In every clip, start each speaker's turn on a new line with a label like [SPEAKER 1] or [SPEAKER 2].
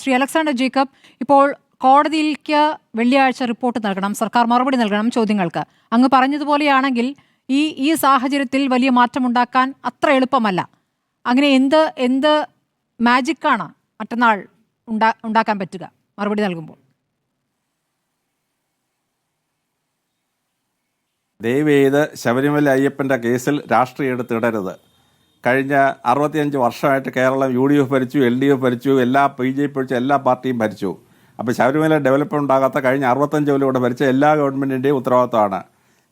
[SPEAKER 1] Shri Alexander Jacob ഇപ്പോൾ കോടതിയിലേക്ക് വെള്ളിയാഴ്ച റിപ്പോർട്ട് നൽകണം സർക്കാർ മറുപടി നൽകണം ചോദ്യങ്ങൾക്ക്. അങ്ങ് പറഞ്ഞതുപോലെയാണെങ്കിൽ ഈ ഈ സാഹചര്യത്തിൽ വലിയ മാറ്റമുണ്ടാക്കാൻ അത്ര എളുപ്പമല്ല. അങ്ങനെ എന്ത് എന്ത് മാജിക്കാണ് മറ്റന്നാൾ ഉണ്ടാ ഉണ്ടാക്കാൻ പറ്റുക? മറുപടി നൽകുമ്പോൾ.
[SPEAKER 2] ദയവേത് ശബരിമല അയ്യപ്പന്റെ കേസിൽ രാഷ്ട്രീയം എടുത്തിടരുത് കഴിഞ്ഞ അറുപത്തിയഞ്ച് വർഷമായിട്ട് കേരളം യു ഡി എഫ് ഭരിച്ചു എൽ ഡി എഫ് ഭരിച്ചു എല്ലാ ബി ജെ പി ഭരിച്ചു എല്ലാ പാർട്ടിയും ഭരിച്ചു. അപ്പോൾ ശബരിമല ഡെവലപ്മെന്റ് ഉണ്ടാകാത്ത കഴിഞ്ഞ അറുപത്തഞ്ച് കൊല്ലം ഭരിച്ച എല്ലാ ഗവൺമെന്റിന്റെയും ഉത്തരവാദിത്തമാണ്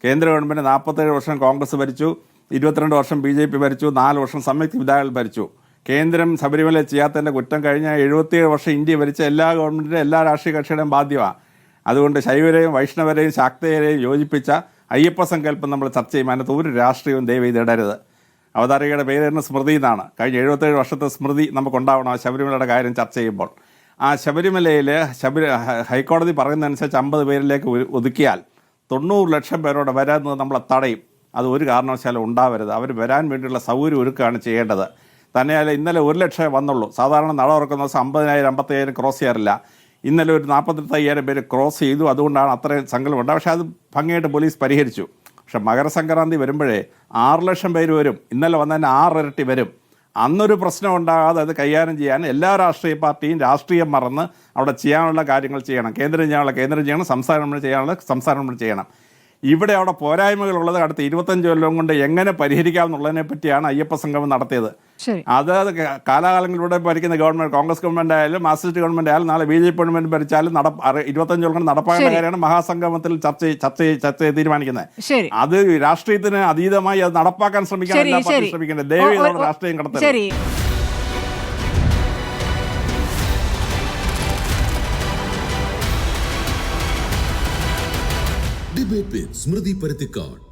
[SPEAKER 2] കേന്ദ്ര ഗവൺമെന്റ് നാൽപ്പത്തേഴ് വർഷം കോൺഗ്രസ് ഭരിച്ചു ഇരുപത്തിരണ്ട് വർഷം ബി ജെ പി ഭരിച്ചു നാല് വർഷം സംയുക്ത വിധായകൾ ഭരിച്ചു. കേന്ദ്രം ശബരിമല ചെയ്യാത്തതിന്റെ കുറ്റം കഴിഞ്ഞ എഴുപത്തിയേഴ് വർഷം ഇന്ത്യ ഭരിച്ച എല്ലാ ഗവൺമെന്റിന്റെ എല്ലാ രാഷ്ട്രീയ കക്ഷിയുടെയും ബാധ്യമാണ്. അതുകൊണ്ട് ശൈവരെയും വൈഷ്ണവരെയും ശാക്തേയരെയും യോജിപ്പിച്ച അയ്യപ്പ സങ്കല്പം നമ്മൾ ചർച്ച ചെയ്യുമ്പോൾ അതിനകത്ത് ഒരു രാഷ്ട്രീയവും ദയവ് ചെയ്തിടരുത് അവതാരികയുടെ പേര് തന്നെ സ്മൃതി എന്നാണ്. കഴിഞ്ഞ എഴുപത്തേഴ് വർഷത്തെ സ്മൃതി നമുക്കുണ്ടാവണം ആ ശബരിമലയുടെ കാര്യം ചർച്ച ചെയ്യുമ്പോൾ. ആ ശബരിമലയിൽ ശബരി ഹൈക്കോടതി പറയുന്നതനുസരിച്ച് അമ്പത് പേരിലേക്ക് ഒതുക്കിയാൽ തൊണ്ണൂറ് ലക്ഷം പേരോടെ വരാമെന്ന് നമ്മളെ തടയും. അത് ഒരു കാരണവശാലും ഉണ്ടാവരുത്. അവർ വരാൻ വേണ്ടിയുള്ള സൗകര്യം ഒരുക്കുകയാണ് ചെയ്യേണ്ടത്. തന്നെയല്ല ഇന്നലെ ഒരു ലക്ഷം വന്നുള്ളൂ. സാധാരണ നട തുറക്കുന്ന ദിവസം അമ്പതിനായിരം അമ്പത്തയ്യായിരം ക്രോസ് ചെയ്യാറില്ല. ഇന്നലെ ഒരു നാൽപ്പത്തെട്ട് അയ്യായിരം പേര് ക്രോസ് ചെയ്തു. അതുകൊണ്ടാണ് അത്രയും സങ്കല്പമുണ്ട് പക്ഷേ അത് ഭംഗിയായിട്ട് പോലീസ് പരിഹരിച്ചു. പക്ഷെ മകരസംക്രാന്തി വരുമ്പോഴേ ആറ് ലക്ഷം പേര് വരും. ഇന്നലെ വന്നതിന് ആറിരട്ടി വരും. അന്നൊരു പ്രശ്നം ഉണ്ടാകാതെ അത് കൈകാര്യം ചെയ്യാൻ എല്ലാ രാഷ്ട്രീയ പാർട്ടിയും രാഷ്ട്രീയം മറന്ന് അവിടെ ചെയ്യാനുള്ള കാര്യങ്ങൾ ചെയ്യണം. കേന്ദ്രം ചെയ്യാനുള്ള കേന്ദ്രം ചെയ്യണം സംസ്ഥാനം നമ്മൾ ചെയ്യാനുള്ള സംസ്ഥാനം നമ്മൾ ചെയ്യണം. ഇവിടെ അവിടെ പോരായ്മകളുള്ളത് അടുത്ത ഇരുപത്തഞ്ച് കൊല്ലം കൊണ്ട് എങ്ങനെ പരിഹരിക്കാം എന്നുള്ളതിനെ പറ്റിയാണ് അയ്യപ്പ സംഗമം നടത്തിയത്. അത് കാലാകാലങ്ങളിലൂടെ ഭരിക്കുന്ന ഗവൺമെന്റ് കോൺഗ്രസ് ഗവൺമെന്റ് ആയാലും മാർക്സിസ്റ്റ് ഗവൺമെന്റ് ആയാലും നാളെ ബി ജെ പി ഗവൺമെന്റ് ഭരിച്ചാലും ഇരുപത്തഞ്ച് കൊല്ലം കൊണ്ട് നടപ്പാക്കേണ്ട കാര്യമാണ് മഹാസംഗമത്തിൽ ചർച്ച ചർച്ച ചർച്ച ചെയ്ത് തീരുമാനിക്കുന്നത്. അത് രാഷ്ട്രീയത്തിന് അതീതമായി അത് നടപ്പാക്കാൻ ശ്രമിക്കാൻ എല്ലാ പാർട്ടിയും ദയവ് രാഷ്ട്രീയം കടത്തരുത്.
[SPEAKER 1] ശരി.
[SPEAKER 3] ഡിബേറ്റ് വിത്ത് സ്മൃതി പരുത്തിക്കാട്